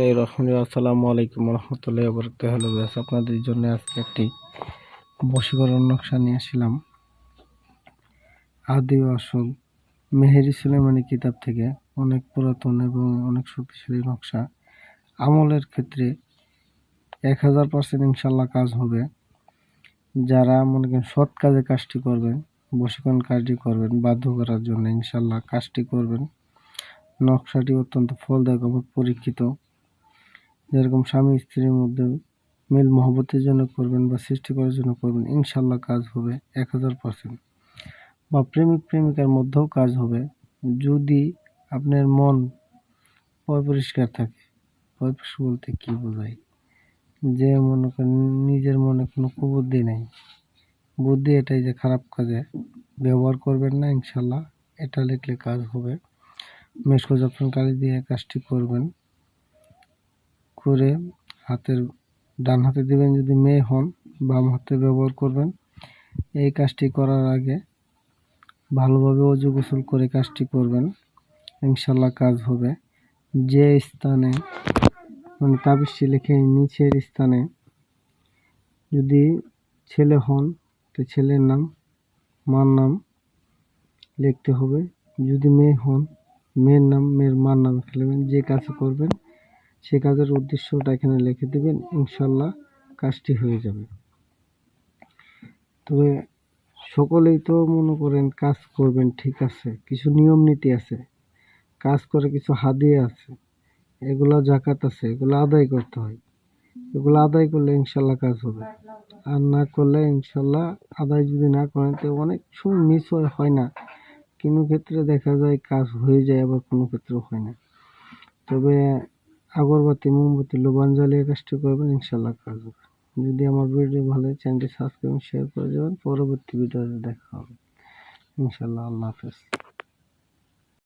বিসমিল্লাহির রহমানির আসসালামু আলাইকুম রহমতুল্লাহ বরকত হ্যালো আপনাদের জন্য আজকে একটি বশীকরণ নকশা নিয়ে আসলাম আদি আসল মেহেরি সুলেমানি কিতাব থেকে অনেক পুরাতন এবং অনেক শক্তিশালী নকশা। আমলের ক্ষেত্রে এক হাজার পার্সেন্ট ইনশাল্লাহ কাজ হবে। যারা মনে করেন সৎ কাজে কাজটি করবেন, বশীকরণ কাজটি করবেন, বাধ্য করার জন্য ইনশাল্লাহ কাজটি করবেন। নকশাটি অত্যন্ত ফলদায়ক এবং পরীক্ষিত। যেরকম স্বামী স্ত্রীর মধ্যে মিল মহব্বতের জন্য করবেন বা সৃষ্টি করার জন্য করবেন, ইনশাল্লাহ কাজ হবে এক হাজার পার্সেন্ট বা প্রেমিক প্রেমিকার মধ্যেও কাজ হবে। যদি আপনার মন অপরিষ্কার থাকে অপরিষ্কার বলতে কী বোঝায়? যে মনে করেন নিজের মনে কোনো কুবুদ্ধি নেই, বুদ্ধি এটাই যে খারাপ কাজে ব্যবহার করবেন না, ইনশাল্লাহ। এটা লিখলে কাজ হবে। মেশকো দিয়ে কাজটি করবেন। করে হাতের ডান হাতে দিবেন যদি মেয়ে হন, বাম হাতে ব্যবহার করবেন। এই কাজটি করার আগে ভালোভাবে অজু গোসল করে কাজটি করবেন। ইনশাল্লাহ কাজ হবে। যে স্থানে মানে তাবিজটি লিখে নিচের স্থানে যদি ছেলে হন, তো ছেলের নাম, মার নাম লিখতে হবে। যদি মেয়ে হন, মেয়ের নাম, মেয়ের মার নাম লিখবেন যে কাজ করবেন সে কাজের উদ্দেশ্যটা এখানে লিখে দেবেন, ইনশাল্লাহ কাজটি হয়ে যাবে। তবে সকলেই তো মনে করেন কাজ করবেন, ঠিক আছে, কিছু নিয়ম নীতি আছে, কাজ করে কিছু হাদিয়ে আছে, এগুলো জাকাত আছে, এগুলো আদায় করতে হয়, এগুলো আদায় করলে ইনশাল্লাহ কাজ হবে। আর না করলে ইনশাল্লাহ আদায় যদি না করেন, তো অনেক সময় মিস হয় না, কোনো ক্ষেত্রে দেখা যায় কাজ হয়ে যায়, আবার কোনো ক্ষেত্রে হয় না। তবে আগরবাতি, মোমবাতি, লোবান জ্বালিয়ে কাজটি করবেন ইনশাল্লাহ কাজ হবে। যদি আমার ভিডিও ভালো লাগে, চ্যানেলটি সাবস্ক্রাইব শেয়ার করে যাবেন পরবর্তী ভিডিওতে দেখা হবে। ইনশাল্লাহ আল্লাহ হাফেজ।